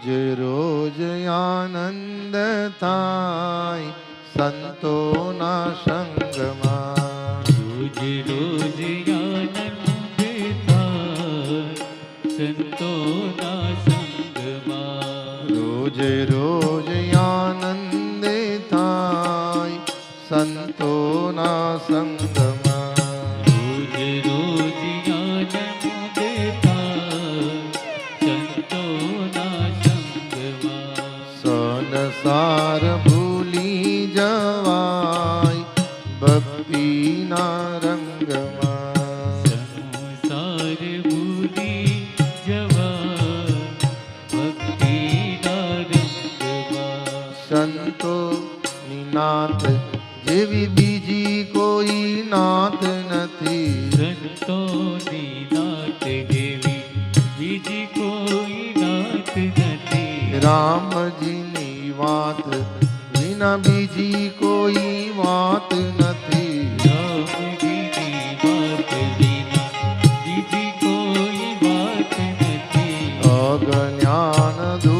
રોજ રોજ આનંદ થાય સંતોના સંગમાં. રોજ રોજ આનંદ થાય સંતોના સંગમાં. રોજ રોજ આનંદ થાય સંતોના સંગમાં. સંસાર ભૂલી જવાય ભક્તિના રંગમાં સંસાર ભૂલી જવા ભક્તિના રંગમાં સંતો નાથ જેવી બીજી કોઈ નાથ નથી સંતો નાથ જેવી બીજી કોઈ નાથ નથી રામજીની વાત. વિના બીજી કોઈ વાત નથી. અજ્ઞાન દૂર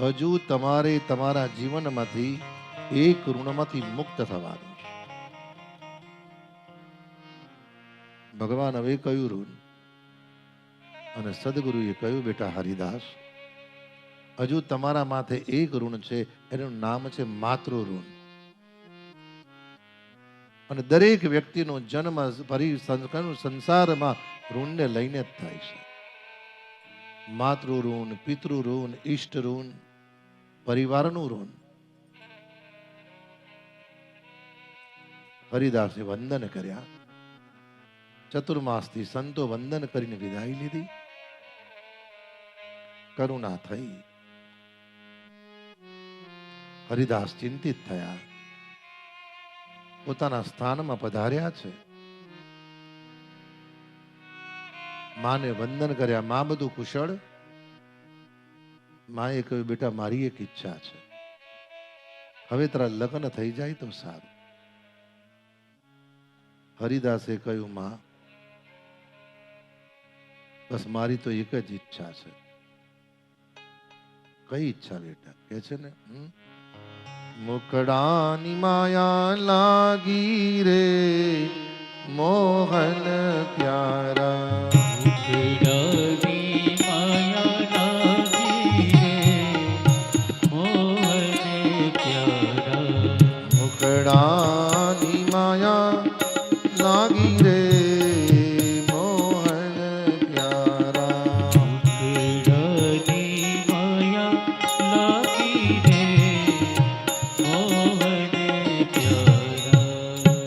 હજુ તમારે તમારા જીવનમાંથી એક ઋણમાંથી મુક્ત થવાનું. ભગવાન હવે કયું ઋણ. અને સદગુરુએ કહ્યું, બેટા હરિદાસ, હજુ તમારા માથે એક ઋણ છે, એનું નામ છે માતૃ ઋણ. અને દરેક વ્યક્તિનો જન્મ ફરી સંસારમાં ઋણને લઈને જ થાય છે. માતૃ ઋણ, પિતૃ ઋણ, ઈષ્ટ ઋણ પરિવારનું ઋણ. હરિદાસે વંદન કર્યા. ચતુર્માસથી સંતો વંદન કરીને વિદાય લીધી. કરુણા થઈ. હરિદાસ ચિંતિત થયા. પોતાના સ્થાનમાં પધાર્યા છે. માને વંદન કર્યા. મા, બધું કુશળ માએ કહ્યું, બેટા, મારી એક ઈચ્છા છે. હવે તારા લગ્ન થઈ જાય તો સારું. હરિદાસે કહ્યું, માં, બસ મારી તો એક જ ઈચ્છા છે. કઈ ઈચ્છા બેટા? કે છે ને? મુકડાની માયા લાગી રે. પ્યારા મુકડાની માયા લાગી રે